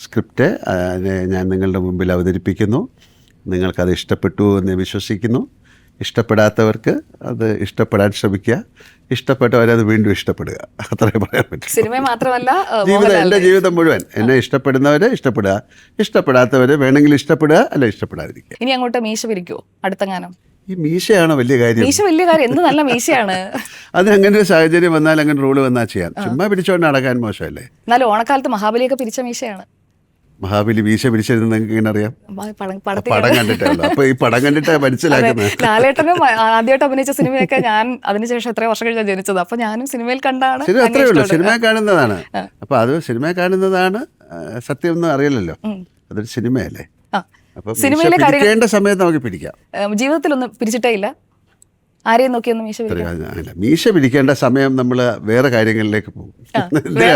സ്ക്രിപ്റ്റ് അതിനെ ഞാൻ നിങ്ങളുടെ മുമ്പിൽ അവതരിപ്പിക്കുന്നു. നിങ്ങൾക്കത് ഇഷ്ടപ്പെട്ടു എന്ന് വിശ്വസിക്കുന്നു. ഇഷ്ടപ്പെടാത്തവർക്ക് അത് ഇഷ്ടപ്പെടാൻ ശ്രമിക്കുക. ഇഷ്ടപ്പെട്ടവരത് വീണ്ടും ഇഷ്ടപ്പെടുക. അത്രേ പറയാൻ പറ്റും. സിനിമ മാത്രമല്ല ജീവിതം എന്റെ ജീവിതം മുഴുവൻ എന്നെ ഇഷ്ടപ്പെടുന്നവരെ ഇഷ്ടപ്പെടുക. ഇഷ്ടപ്പെടാത്തവരെ വേണമെങ്കിൽ ഇഷ്ടപ്പെടുക അല്ല ഇഷ്ടപ്പെടാതിരിക്കുക. ഇനി അങ്ങോട്ട് മീശ പിരിക്കുമോ അടുത്ത ഗാനം. ഈ മീശയാണ് വലിയ കാര്യം? മീശ വലിയ കാര്യം. എന്ത് നല്ല മീശയാണ്. അതിനങ്ങനെ ഒരു സാഹചര്യം വന്നാൽ അങ്ങനെ റൂൾ വന്നാൽ ചെയ്യാം. ചുമ്മാ പിടിച്ചോണ്ട് നടക്കാൻ മോശമല്ലേ? എന്നാലും ഓണക്കാലത്ത് മഹാബലിയൊക്കെ പിരിച്ച മീശയാണ്. മഹാബലി വീശ പിടിച്ചിരുന്ന ഇങ്ങനെ അറിയാം? പടം- കണ്ടിട്ടല്ലോ. അപ്പൊ ഈ പടം കണ്ടിട്ട് മനസ്സിലാക്കുന്നത് ലാലേട്ടനും ആദ്യമായിട്ട് അഭിനയിച്ച സിനിമയൊക്കെ ഞാൻ അതിനുശേഷം എത്ര വർഷം കഴിഞ്ഞാൽ ജനിച്ചത്. അപ്പൊ ഞാനും സിനിമയിൽ കണ്ടാണ് സിനിമ അത്രേ ഉള്ളൂ. സിനിമ കാണുന്നതാണ്. അപ്പൊ അത് സിനിമ കാണുന്നതാണ് സത്യം ഒന്നും അറിയില്ലല്ലോ. അതൊരു സിനിമയല്ലേ? സിനിമയിലെ സമയത്ത് നമുക്ക് പിടിക്കാം. ജീവിതത്തിൽ ഒന്നും പിരിച്ചിട്ടേ ഇല്ല. ആരെയും നോക്കിയൊന്നും മീശ അല്ല മീശ പിടിക്കേണ്ട സമയം നമ്മൾ വേറെ കാര്യങ്ങളിലേക്ക് പോകും.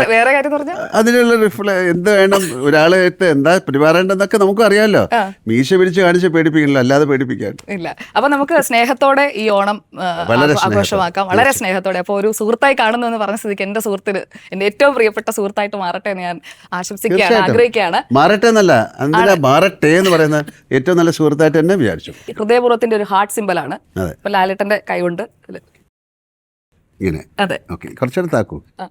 വേറെ കാര്യം അതിനുള്ള റിഫ്ല എന്ത് വേണം? ഒരാളായിട്ട് എന്താ പെരുമാറേണ്ടതെന്നൊക്കെ നമുക്ക് അറിയാമല്ലോ മീശ പിടിച്ച് കാണിച്ച് പേടിപ്പിക്കണല്ലോ അല്ലാതെ പേടിപ്പിക്കാൻ. ഇല്ല. അപ്പൊ നമുക്ക് സ്നേഹത്തോടെ ഈ ഓണം വളരെ ആഘോ- ആഘോഷമാക്കാം വളരെ സ്നേഹത്തോടെ. അപ്പോൾ ഒരു സുഹൃത്തായി കാണുന്നു എന്ന് പറഞ്ഞ സ്ഥിതിക്ക് എന്റെ സുഹൃത്തിന് എന്റെ ഏറ്റവും പ്രിയപ്പെട്ട സുഹൃത്തായിട്ട് മാറട്ടെ എന്ന് ഞാൻ ആശംസിക്കുകയാണ്. ആഗ്രഹിക്കുകയാണ്. മാറട്ടെ എന്നല്ല മാറട്ടെ എന്ന് പറയുന്ന ഏറ്റവും നല്ല സുഹൃത്തായിട്ട് തന്നെ വിചാരിച്ചു. ഹൃദയപൂർവത്തിന്റെ ഒരു ഹാർട്ട് സിമ്പിൾ ആണ്. അപ്പൊ ലാലേട്ടന്റെ കൈകൊണ്ട്. ഇങ്ങനെ. അതെ. ഓക്കെ കുറച്ചെടുത്താക്കൂ താക്കൂ.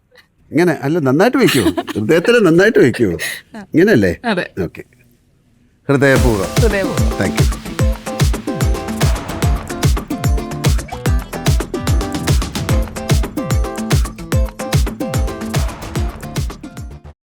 ഇങ്ങനെ അല്ല നന്നായിട്ട് വയ്ക്കൂ. ഹൃദയത്തിൽ നന്നായിട്ട് വയ്ക്കൂ. ഇങ്ങനെയല്ലേ? അതെ. ഓക്കെ. ഹൃദയപൂർവം. ഹൃദയപൂർവം. Thank you.